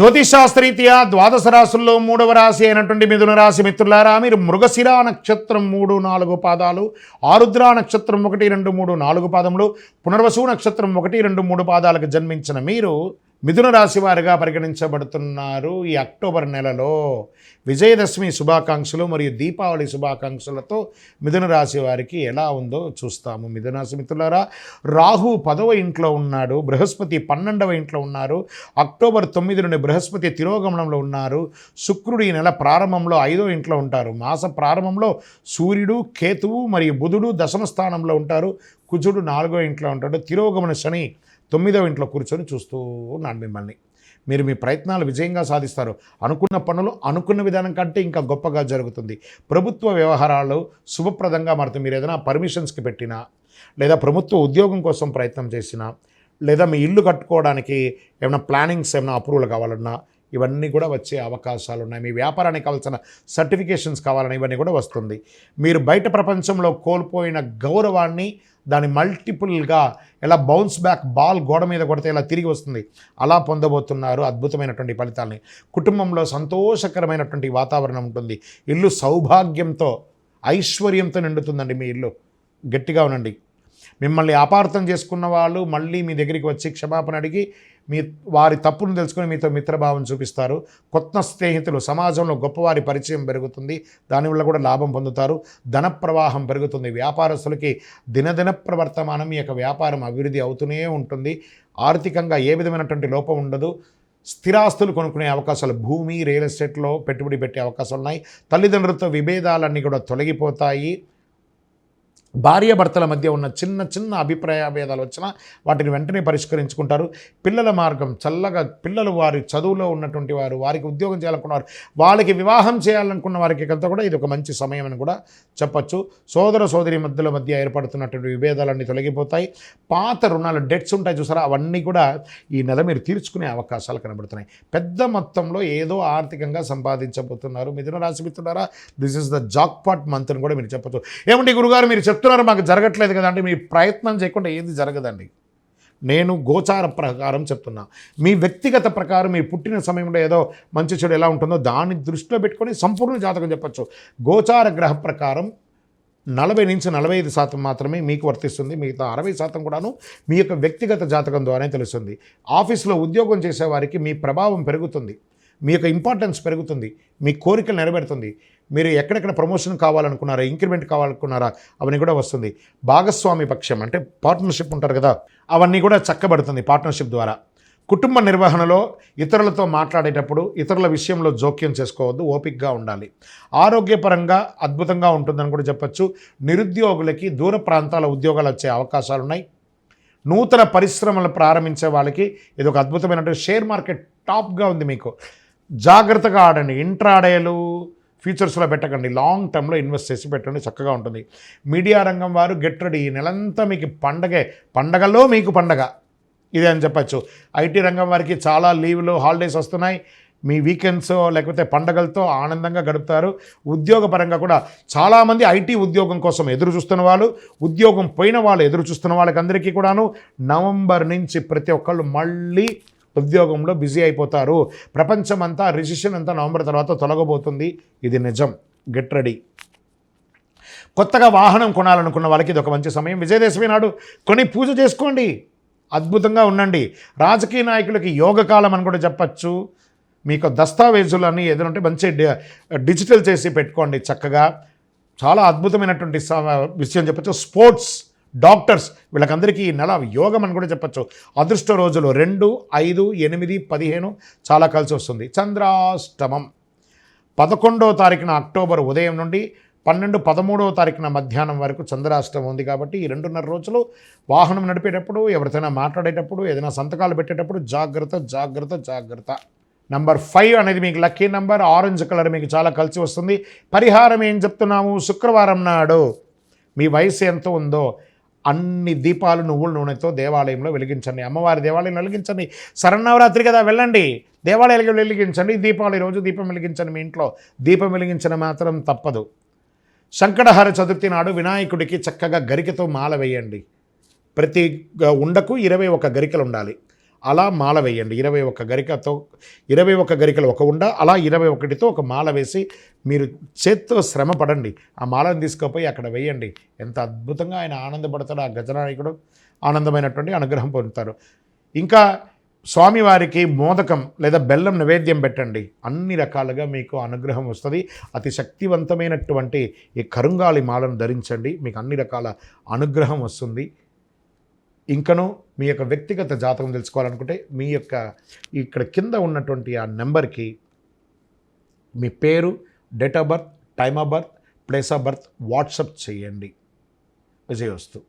జ్యోతిషాస్త్రీత్యా ద్వాదశ రాశుల్లో మూడవ రాశి అయినటువంటి మిథున రాశి మిత్రులారా మీరు మృగశిరా నక్షత్రం మూడు నాలుగు పాదాలు ఆరుద్ర నక్షత్రం ఒకటి రెండు మూడు నాలుగు పాదములు పునర్వసు నక్షత్రం ఒకటి రెండు మూడు పాదాలకు జన్మించిన మీరు మిథున రాశి వారిగా పరిగణించబడుతున్నారు ఈ అక్టోబర్ నెలలో. విజయదశమి శుభాకాంక్షలు మరియు దీపావళి శుభాకాంక్షలతో మిథున రాశి వారికి ఎలా ఉందో చూస్తాము. మిథున రాశి మిత్రులారా రాహు పదవ ఇంట్లో ఉన్నాడు బృహస్పతి పన్నెండవ ఇంట్లో ఉన్నారు అక్టోబర్ తొమ్మిది నుండి బృహస్పతి తిరోగమనంలో ఉన్నారు శుక్రుడు ఈ నెల ప్రారంభంలో ఐదో ఇంట్లో ఉంటారు. మాస ప్రారంభంలో సూర్యుడు కేతువు మరియు బుధుడు దశమ స్థానంలో ఉంటారు. కుజుడు నాలుగో ఇంట్లో ఉంటాడు. తిరోగమన శని తొమ్మిదవ ఇంట్లో కూర్చొని చూస్తూ ఉన్నాను మిమ్మల్ని. మీరు మీ ప్రయత్నాలు విజయంగా సాధిస్తారు. అనుకున్న పనులు అనుకున్న విధానం కంటే ఇంకా గొప్పగా జరుగుతుంది. ప్రభుత్వ వ్యవహారాలు శుభప్రదంగా మారుతుంది మీరు ఏదైనా పర్మిషన్స్కి పెట్టినా లేదా ప్రభుత్వ ఉద్యోగం కోసం ప్రయత్నం చేసినా లేదా మీ ఇల్లు కట్టుకోవడానికి ఏమైనా ప్లానింగ్స్ ఏమైనా అప్రూవల్ కావాలన్నా ఇవన్నీ కూడా వచ్చే అవకాశాలు ఉన్నాయి మీ వ్యాపారానికి కావాల్సిన సర్టిఫికేషన్స్ కావాలని ఇవన్నీ కూడా వస్తుంది. మీరు బయట ప్రపంచంలో కోల్పోయిన గౌరవాన్ని దాని మల్టిపుల్గా ఎలా బౌన్స్ బ్యాక్ బాల్ గోడ మీద కొడితే ఇలా తిరిగి వస్తుంది. అలా పొందబోతున్నారు అద్భుతమైనటువంటి ఫలితాలని. కుటుంబంలో సంతోషకరమైనటువంటి వాతావరణం ఉంటుంది. ఇల్లు సౌభాగ్యంతో ఐశ్వర్యంతో నిండుతుందండి మీ ఇల్లు. గట్టిగా ఉండండి. మిమ్మల్ని అపార్థం చేసుకున్న వాళ్ళు మళ్ళీ మీ దగ్గరికి వచ్చి క్షమాపణ అడిగి మీ వారి తప్పును తెలుసుకొని మీతో మిత్రభావం చూపిస్తారు. కొత్త స్నేహితులు సమాజంలో గొప్పవారి పరిచయం పెరుగుతుంది. దానివల్ల కూడా లాభం పొందుతారు. ధన ప్రవాహం పెరుగుతుంది. వ్యాపారస్తులకి దినదిన ప్రవర్తమానం ఈ యొక్క వ్యాపారం అభివృద్ధి అవుతూనే ఉంటుంది. ఆర్థికంగా ఏ విధమైనటువంటి లోపం ఉండదు. స్థిరాస్తులు కొనుక్కునే అవకాశాలు భూమి రియల్ ఎస్టేట్లో పెట్టుబడి పెట్టే అవకాశాలు ఉన్నాయి. తల్లిదండ్రులతో విభేదాలన్నీ కూడా తొలగిపోతాయి. భార్యాభర్తల మధ్య ఉన్న చిన్న చిన్న అభిప్రాయ భేదాలు వచ్చినా వాటిని వెంటనే పరిష్కరించుకుంటారు. పిల్లల మార్గం చల్లగా పిల్లలు వారి చదువులో ఉన్నటువంటి వారు వారికి ఉద్యోగం చేయాలనుకున్నారు వాళ్ళకి వివాహం చేయాలనుకున్న వారికి కంతా కూడా ఇది ఒక మంచి సమయం అని కూడా చెప్పచ్చు. సోదర సోదరి మధ్యల మధ్య ఏర్పడుతున్నటువంటి విభేదాలన్నీ తొలగిపోతాయి. పాత రుణాలు డెట్స్ ఉంటాయి చూసారా? అవన్నీ కూడా ఈ నెల మీరు తీర్చుకునే అవకాశాలు కనబడుతున్నాయి. పెద్ద మొత్తంలో ఏదో ఆర్థికంగా సంపాదించబోతున్నారు. మిథున రాశి మిత్రులారా this is the jackpot month అని కూడా మీరు చెప్పచ్చు. ఏమండి గురుగారు మీరు చెప్తున్నారు మాకు జరగట్లేదు కదండి మీ ప్రయత్నం చేయకుండా ఏది జరగదండి. నేను గోచార ప్రకారం చెప్తున్నా. మీ వ్యక్తిగత ప్రకారం మీ పుట్టిన సమయంలో ఏదో మంచి చెడు ఎలా ఉంటుందో దాన్ని దృష్టిలో పెట్టుకొని సంపూర్ణ జాతకం చెప్పచ్చు. గోచార గ్రహ ప్రకారం నలభై నుంచి నలభై ఐదు శాతం మాత్రమే మీకు వర్తిస్తుంది. మిగతా అరవై శాతం కూడాను మీ యొక్క వ్యక్తిగత జాతకం ద్వారానే తెలుస్తుంది. ఆఫీస్లో ఉద్యోగం చేసేవారికి మీ ప్రభావం పెరుగుతుంది. మీ యొక్క ఇంపార్టెన్స్ పెరుగుతుంది మీ కోరికలు నెరవేరుతుంది. మీరు ఎక్కడెక్కడ ప్రమోషన్ కావాలనుకున్నారా ఇంక్రిమెంట్ కావాలనుకున్నారా అవన్నీ కూడా వస్తుంది. భాగస్వామి పక్షం అంటే పార్ట్నర్షిప్ ఉంటారు కదా అవన్నీ కూడా చక్కబడుతుంది పార్ట్నర్షిప్ ద్వారా. కుటుంబ నిర్వహణలో ఇతరులతో మాట్లాడేటప్పుడు ఇతరుల విషయంలో జోక్యం చేసుకోవద్దు ఓపికగా ఉండాలి. ఆరోగ్యపరంగా అద్భుతంగా ఉంటుందని కూడా చెప్పచ్చు. నిరుద్యోగులకి దూర ప్రాంతాల ఉద్యోగాలు వచ్చే అవకాశాలు ఉన్నాయి. నూతన పరిశ్రమలు ప్రారంభించే వాళ్ళకి ఇది ఒక అద్భుతమైనటువంటి షేర్ మార్కెట్ టాప్గా ఉంది మీకు. జాగ్రత్తగా ఆడండి. ఇంట్రాడేలు ఫ్యూచర్స్లో పెట్టకండి. లాంగ్ టర్మ్లో ఇన్వెస్ట్ చేసి పెట్టండి. చక్కగా ఉంటుంది. మీడియా రంగం వారు గెట్ రెడీ. ఈ నెలంతా మీకు పండగే పండగలో మీకు పండగ. ఇదే అని చెప్పచ్చు. ఐటీ రంగం వారికి చాలా లీవ్లు హాలిడేస్ వస్తున్నాయి. మీ వీకెండ్స్ లేకపోతే పండగలతో ఆనందంగా గడుపుతారు. ఉద్యోగపరంగా కూడా చాలామంది ఐటీ ఉద్యోగం కోసం ఎదురు చూస్తున్న వాళ్ళు ఉద్యోగం పోయిన వాళ్ళు ఎదురు చూస్తున్న వాళ్ళకి అందరికీ కూడాను నవంబర్ నుంచి ప్రతి ఒక్కళ్ళు మళ్ళీ ఉద్యోగంలో బిజీ అయిపోతారు. ప్రపంచమంతా రిజిషన్ అంతా నవంబర్ తర్వాత తొలగబోతుంది. ఇది నిజం. Get ready. కొత్తగా వాహనం కొనాలనుకున్న వాళ్ళకి ఇది ఒక మంచి సమయం. విజయదశమి నాడు కొని పూజ చేసుకోండి. అద్భుతంగా ఉండండి. రాజకీయ నాయకులకి యోగకాలం అని కూడా చెప్పచ్చు. మీకు దస్తావేజులన్నీ ఏదైనా మంచి డిజిటల్ చేసి పెట్టుకోండి చక్కగా. చాలా అద్భుతమైనటువంటి విషయం చెప్పచ్చు. స్పోర్ట్స్. డాక్టర్స్ వీళ్ళకందరికీ ఈ నెల యోగం అని కూడా చెప్పచ్చు. అదృష్ట రోజులు రెండు ఐదు ఎనిమిది పదిహేను చాలా కలిసి వస్తుంది. చంద్రాష్టమం. పదకొండవ తారీఖున అక్టోబర్ ఉదయం నుండి పన్నెండు పదమూడవ తారీఖున మధ్యాహ్నం వరకు చంద్రాష్టమం ఉంది కాబట్టి ఈ రెండున్నర రోజులు వాహనం నడిపేటప్పుడు ఎవరితోనైనా మాట్లాడేటప్పుడు ఏదైనా సంతకాలు పెట్టేటప్పుడు జాగ్రత్త జాగ్రత్త జాగ్రత్త. నంబర్ ఫైవ్ అనేది మీకు లక్కీ నంబర్ ఆరెంజ్ కలర్ మీకు చాలా కలిసి వస్తుంది. పరిహారం ఏం చెప్తున్నాము? శుక్రవారం నాడు మీ వయసు ఎంత ఉందో అన్ని దీపాలు నువ్వుల నూనెతో దేవాలయంలో వెలిగించండి. అమ్మవారి దేవాలయం వెలిగించండి. శరన్నవరాత్రి కదా వెళ్ళండి. దేవాలయాలకు వెలిగించండి. దీపావళి రోజు దీపం వెలిగించండి మీ ఇంట్లో. దీపం వెలిగించడం మాత్రం తప్పదు. సంకటహర చతుర్థి నాడు వినాయకుడికి చక్కగా గరికతో మాల వేయండి. ప్రతి ఉండకు ఇరవై ఒక గరికలు ఉండాలి. అలా మాల వేయండి. ఇరవై ఒక్క గరికతో ఇరవై ఒక్క గరికలు ఒక ఉండ అలా ఇరవై ఒకటితో ఒక మాల వేసి మీరు చేత్తో శ్రమ పడండి. ఆ మాలను తీసుకుపోయి అక్కడ వేయండి. ఎంత అద్భుతంగా ఆయన ఆనందపడతాడు ఆ గజనాయకుడు. ఆనందమైనటువంటి అనుగ్రహం పొందుతారు. ఇంకా స్వామివారికి మోదకం లేదా బెల్లం నైవేద్యం పెట్టండి. అన్ని రకాలుగా మీకు అనుగ్రహం వస్తుంది. అతి శక్తివంతమైనటువంటి ఈ కరుంగాలి మాలను ధరించండి. మీకు అన్ని రకాల అనుగ్రహం వస్తుంది. ఇంకనూ మీ యొక్క వ్యక్తిగత జాతకం తెలుసుకోవాలనుకుంటే మీ యొక్క ఇక్కడ కింద ఉన్నటువంటి ఆ నెంబర్కి మీ పేరు date of birth time of birth place of birth WhatsApp చేయండి. విజయవస్తు.